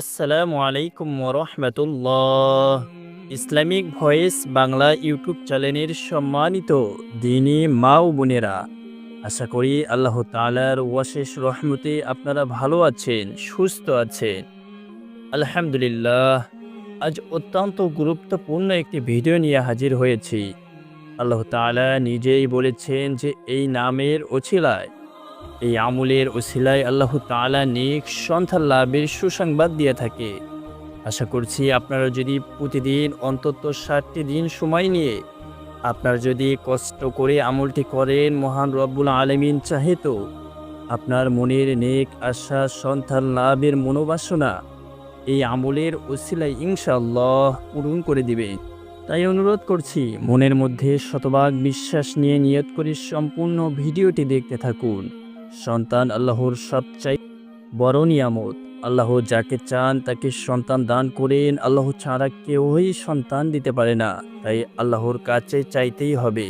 আসসালামু আলাইকুম রহমতুল্লাহ ইসলামিক ভয়েস বাংলা ইউটিউব চ্যানেলের সম্মানিত দিনী মা ও বোনেরা, আশা করি আল্লাহ তালার ওয়াশেষ রহমতে আপনারা ভালো আছেন, সুস্থ আছেন। আলহামদুলিল্লাহ, আজ অত্যন্ত গুরুত্বপূর্ণ একটি ভিডিও নিয়ে হাজির হয়েছি। আল্লাহ তাআলা নিজেই বলেছেন যে এই নামের ওছিলায় এই আমলের ওসিলায় আল্লাহ তাআলা নেক সন্তান লাভের সুসংবাদ দিয়ে থাকে। আশা করছি আপনারা যদি প্রতিদিন অন্তত ষাটটি দিন সময় নিয়ে আপনারা যদি কষ্ট করে আমলটি করেন, মহান রব্বুল আলমিন চাহে তো আপনার মনের নেক আশা সন্তান লাভের মনোবাসনা এই আমলের ওসিলায় ইনশাআল্লাহ পূরণ করে দিবে। তাই অনুরোধ করছি, মনের মধ্যে শতভাগ বিশ্বাস নিয়ে নিয়ত করে সম্পূর্ণ ভিডিওটি দেখতে থাকুন। সন্তান আল্লাহর সবচাই বড় নিয়ামত। আল্লাহ যাকে চান তাকে সন্তান দান করেন, আল্লাহ ছাড়া কেউই সন্তান দিতে পারে না। তাই আল্লাহর কাছে চাইতেই হবে।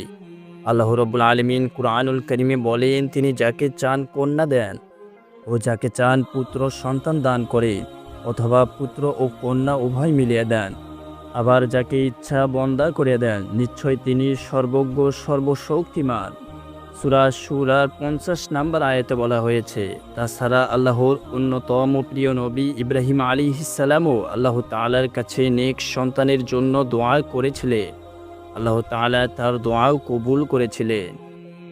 আল্লাহ রব্বুল আলমিন কুরআনুল করিমে বলেন, তিনি যাকে চান কন্যা দেন ও যাকে চান পুত্র সন্তান দান করে অথবা পুত্র ও কন্যা উভয় মিলিয়ে দেন। আবার যাকে ইচ্ছা বন্দা করে দেন, নিশ্চয় তিনি সর্বজ্ঞ, সর্বশক্তিমান। সুরা সুরার পঞ্চাশ নাম্বার আয়াতে বলা হয়েছে, তাছাড়া আল্লাহর অন্যতম প্রিয় নবী ইব্রাহিম আলী ইসালামও আল্লাহ তালার কাছে নেক সন্তানের জন্য দোয়া করেছিলেন। আল্লাহ তালা তার দোয়াও কবুল করেছিলেন।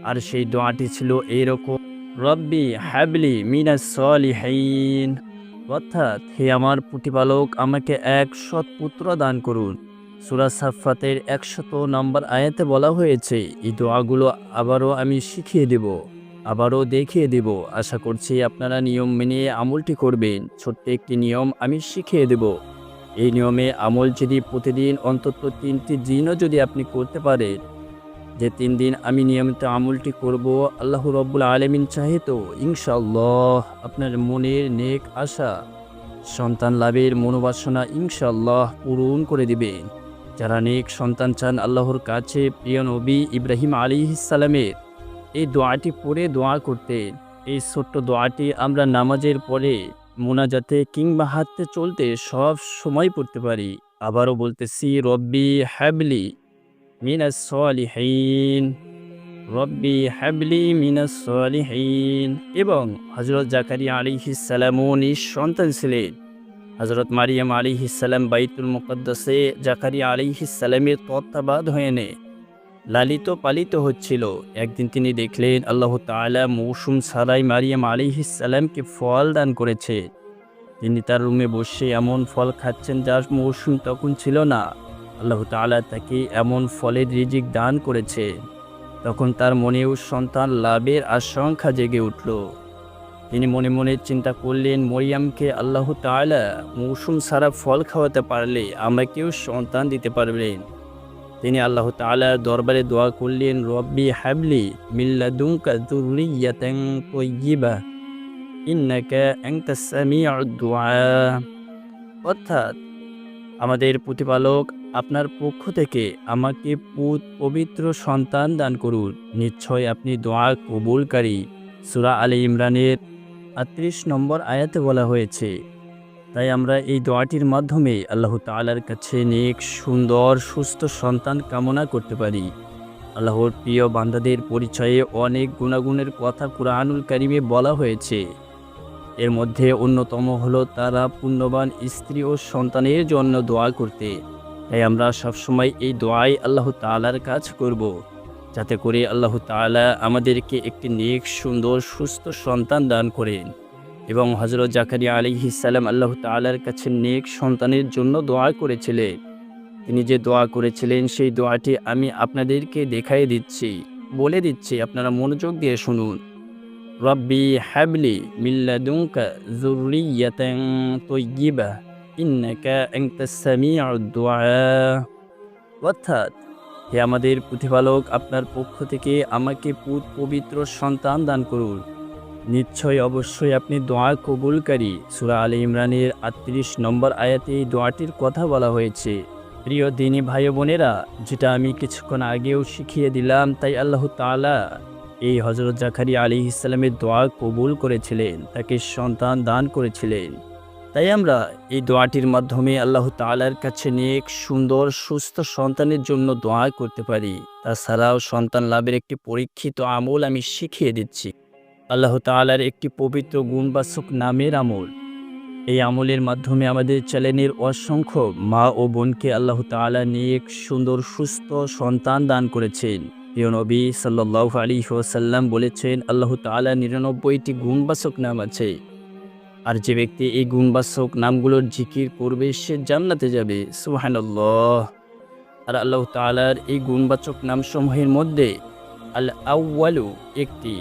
আর সেই দোয়াটি ছিল এইরকম রব্বি হ্যাবলি মিনা সলিহাইন অর্থাৎ, হে আমার প্রতিপালক, আমাকে এক সৎ পুত্র দান করুন। সুরা সাফাতের একশত নম্বর আয়াতে বলা হয়েছে, এই দোয়াগুলো আবারও আমি শিখিয়ে দেব, আবারও দেখিয়ে দেব। আশা করছি আপনারা নিয়ম মেনে আমলটি করবেন। ছোট্ট একটি নিয়ম আমি শিখিয়ে দেব। এই নিয়মে আমল যদি প্রতিদিন অন্তত তিনটি দিনও যদি আপনি করতে পারেন, যে তিন দিন আমি নিয়মিত আমলটি করব, আল্লাহ রব্বুল আলমিন চাহে তো ইনশাল্লাহ আপনার মনের নেক আশা, সন্তান লাভের মনোবাসনা ইনশাল্লাহ পূরণ করে দিবেন। যারা নেক সন্তান চান আল্লাহর কাছে, প্রিয় নবী ইব্রাহিম আলী ইসালামের এই দোয়াটি পড়ে দোয়া করতে। এই ছোট্ট দোয়াটি আমরা নামাজের পরে, মোনাজাতে কিংবা হাতে চলতে সব সময় পড়তে পারি। আবারও বলতেছি, রব্বি হ্যাবলি মিনাস সলিহীন, রব্বি হ্যাবলি মিনাস সলিহীন এবং হজরত জাকারি আলী ইসালামও সন্তান ছিলেন। হজরত মারিয়াম আলী বাইতুল মুকদ্দাসে জাকারিয়া আলী তত্ত্বাবাদ হয়ে নে লালিত পালিত হচ্ছিল। একদিন তিনি দেখলেন, আল্লাহ তাআলা মৌসুম সারাই মারিয়াম আলী ফল দান করেছে। তিনি তার রুমে বসে এমন ফল খাচ্ছেন যার মৌসুম তখন ছিল না। আল্লাহ তাআলা তাকে এমন ফলের রিজিক দান করেছে। তখন তার মনেও সন্তান লাভের আশঙ্কা জেগে উঠল। তিনি মনে মনে চিন্তা করলেন, মরিয়ামকে আল্লাহ তাআলা মৌসুম সারা ফল খাওয়াতে পারলে আমাকেও সন্তান দিতে পারবেন তিনি আল্লাহ তাআলা দরবারে দোয়া করলেন, রব্বি হাবলি দুআ। অর্থাৎ আমাদের প্রতিপালক আপনার পক্ষ থেকে আমাকে পুত পবিত্র সন্তান দান করুন। নিশ্চয় আপনি দোয়া কবুলকারী। সুরা আলী ইমরানের আটত্রিশ নম্বর আয়াতে বলা হয়েছে, তাই আমরা এই দোয়াটির মাধ্যমে আল্লাহ তালার কাছে নেক, সুন্দর, সুস্থ সন্তান কামনা করতে পারি। আল্লাহর প্রিয় বান্দাদের পরিচয়ে অনেক গুণাগুণের কথা কুরআনুল কারিমে বলা হয়েছে। এর মধ্যে অন্যতম হলো তারা পুণ্যবান স্ত্রী ও সন্তানের জন্য দোয়া করতে। তাই আমরা সবসময় এই দোয়াই আল্লাহ তালার কাজ করব। যাতে করে আল্লাহ তালা আমাদেরকে একটি নেক, সুন্দর, সুস্থ সন্তান দান করেন। এবং হজরত জাকারিয়া আলী ইসালাম আল্লাহ তাআলার কাছে নেক সন্তানের জন্য দোয়া করেছিলেন। তিনি যে দোয়া করেছিলেন, সেই দোয়াটি আমি আপনাদেরকে দেখাই দিচ্ছি, বলে দিচ্ছি, আপনারা মনোযোগ দিয়ে শুনুন। রব্বি হ্যাবলি আনতাস সামিউদ দুআ অর্থাৎ হে আমাদের প্রতিপালক, আপনার পক্ষ থেকে আমাকে পুত পবিত্র সন্তান দান করুন। নিশ্চয় অবশ্যই আপনি দোয়া কবুলকারী। সুরা আলী ইমরানের আটত্রিশ নম্বর আয়াতে এই দোয়াটির কথা বলা হয়েছে। প্রিয় দিনী ভাই বোনেরা, যেটা আমি কিছুক্ষণ আগেও শিখিয়ে দিলাম, তাই আল্লাহ তাআলা এই হজরত জাকারিয়া আলী ইসলামের দোয়া কবুল করেছিলেন, তাকে সন্তান দান করেছিলেন। তাই আমরা এই দোয়াটির মাধ্যমে আল্লাহ তাআলার কাছে নেক, সুন্দর, সুস্থ সন্তানের জন্য দোয়া করতে পারি। তাছাড়াও সন্তান লাভের একটি পরীক্ষিত আমল আমি শিখিয়ে দিচ্ছি। আল্লাহ তাআলার একটি পবিত্র গুণবাসক নামের আমল। এই আমলের মাধ্যমে আমাদের চ্যানেলের অসংখ্য মা ও বোনকে আল্লাহ তাআলা নেক, সুন্দর, সুস্থ সন্তান দান করেছেন। প্রিয় নবী সাল্লাহ আলী বলেছেন, আল্লাহ তাআলা নিরানব্বইটি গুণবাসক নাম আছে। আর যে ব্যক্তি এই গুণবাচক নামগুলোর জিকির করবে, সে জান্নাতে যাবে। সুহানাল্লাহ আর আল্লাহ তাআলার এই গুণবাচক নামসমূহের মধ্যে আল আউ্বালু একটি।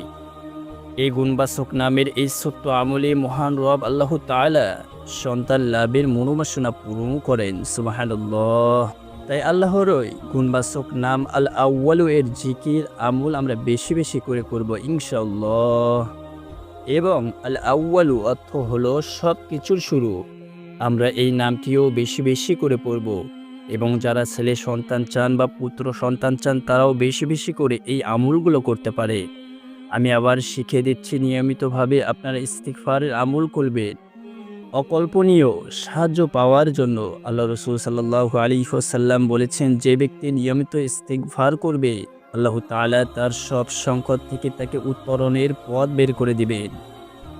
এই গুণবাচক নামের এই সত্য আমলে মহান রব আল্লাহ তাআলা সন্তান লাভের মনোবাসনা পূরণ করেন। সুবাহানুল্লাহ। তাই আল্লাহর ওই গুণবাচক নাম আল আউ্বালু এর জিকির আমল আমরা বেশি বেশি করে করব ইনশাল্লাহ এবং আল আউ্বালু অর্থ হলো সব কিছুর শুরু। আমরা এই নামটিও বেশি বেশি করে পড়ব, এবং যারা ছেলে সন্তান চান বা পুত্র সন্তান চান, তারাও বেশি বেশি করে এই আমলগুলো করতে পারে। আমি আবার শিখে দিচ্ছি, নিয়মিতভাবে আপনারা ইস্তিকফারের আমল করবেন। অকল্পনীয় সাহায্য পাওয়ার জন্য আল্লাহ রসুল সাল্লাহ আলী সাল্লাম বলেছেন, যে ব্যক্তি নিয়মিত ইস্তিকফার করবে আল্লাহ তাআলা তার সব সংকট থেকে তাকে উত্তরণের পথ বের করে দিবেন।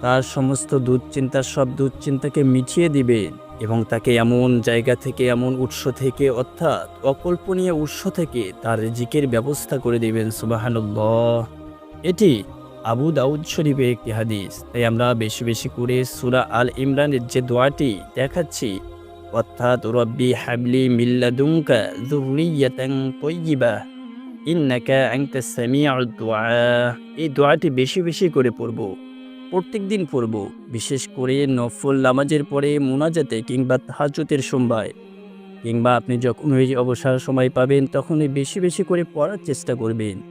তার সমস্ত দুশ্চিন্তার সব দুশ্চিন্তাকে মিটিয়ে দিবেন এবং তাকে এমন জায়গা থেকে, এমন উৎস থেকে, অর্থাৎ অকল্পনীয় উৎস থেকে তার রিজিকের ব্যবস্থা করে দিবেন, সুবাহানুল্লাহ। এটি আবু দাউদ শরীফের একটি হাদিস। তাই আমরা বেশি বেশি করে সুরা আল ইমরানের যে দোয়াটি দেখাচ্ছি, অর্থাৎ রব্বি হাবলি মিল্লাদুঙ্কা যুররিয়াতান তৈয়িবা। ইন্নাকা আনতা সামিউদ দুআ। এই দোয়াটি বেশি বেশি করে পড়ব। প্রত্যেক দিন পড়ব, বিশেষ করে নফল নামাজের পরে মোনাজাতে কিংবা তাহাজ্জুদের সময়। কিংবা আপনি যখন ওই অবসর সময় পাবেন, তখনই বেশি বেশি করে পড়ার চেষ্টা করবেন।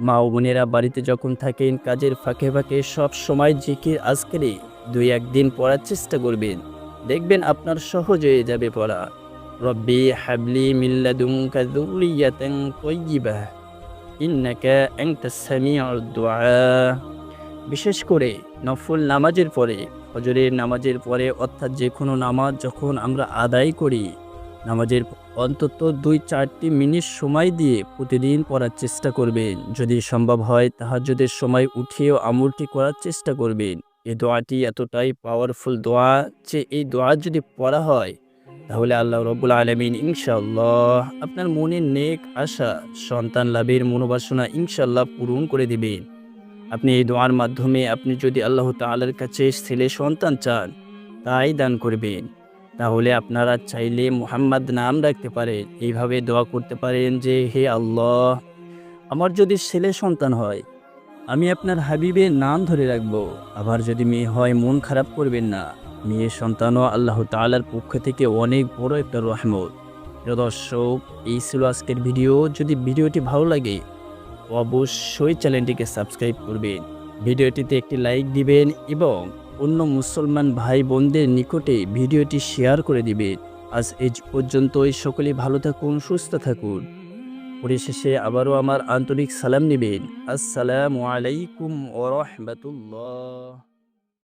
মা ও বোনেরা বাড়িতে যখন থাকেন, কাজের ফাঁকে ফাঁকে সব সময় জিকির, আজকেরই দুই একদিন পড়ার চেষ্টা করবেন। দেখবেন আপনার সহজ হয়ে যাবে পড়া। রব্বি হাবলি মিল্লাদুঙ্কা যুররিয়াতান তাইয়্যিবা ইন্নাকা আনতাস সামিউদ দুআ বিশেষ করে নফল নামাজের পরে, ফজরের নামাজের পরে, অর্থাৎ যে কোনো নামাজ যখন আমরা আদায় করি, নামাজের অন্তত দুই চারটি মিনিট সময় দিয়ে প্রতিদিন পড়ার চেষ্টা করবেন। যদি সম্ভব হয় তাহাজ্জুদের সময় উঠিয়েও আমলটি করার চেষ্টা করবেন। এই দোয়াটি এতটাই পাওয়ারফুল দোয়া যে, এই দোয়া যদি পড়া হয় তাহলে আল্লাহ রব্বুল আলমিন ইনশাল্লাহ আপনার মনের নেক আশা, সন্তান লাভের মনোবাসনা ইনশাল্লাহ পূরণ করে দিবেন। আপনি এই দোয়ার মাধ্যমে আপনি যদি আল্লাহ তাআলার কাছে ছেলে সন্তান চান, তাই দান করবেন। তাহলে আপনারা চাইলে মোহাম্মদ নাম রাখতে পারেন। এইভাবে দোয়া করতে পারেন যে, হে আল্লাহ, আমার যদি ছেলে সন্তান হয়, আমি আপনার হাবিবের নাম ধরে রাখব। আবার যদি মেয়ে হয়, মন খারাপ করবেন না। মেয়ে সন্তানও আল্লাহ তাআলার পক্ষ থেকে অনেক বড় একটা রহমত। দর্শক, এই ছিল আজকের ভিডিও। যদি ভিডিওটি ভালো লাগে, অবশ্যই চ্যানেলটিকে সাবস্ক্রাইব করবেন। ভিডিওটিতে একটি লাইক দিবেন এবং অন্য মুসলমান ভাই বোনদের নিকটে ভিডিওটি শেয়ার করে দিবেন। আজ এই পর্যন্তই। সকলে ভালো থাকুন, সুস্থ থাকুন। পরিশেষে আবারও আমার আন্তরিক সালাম নেবেন। আসসালামু আলাইকুম ওরহমতুল্লাহ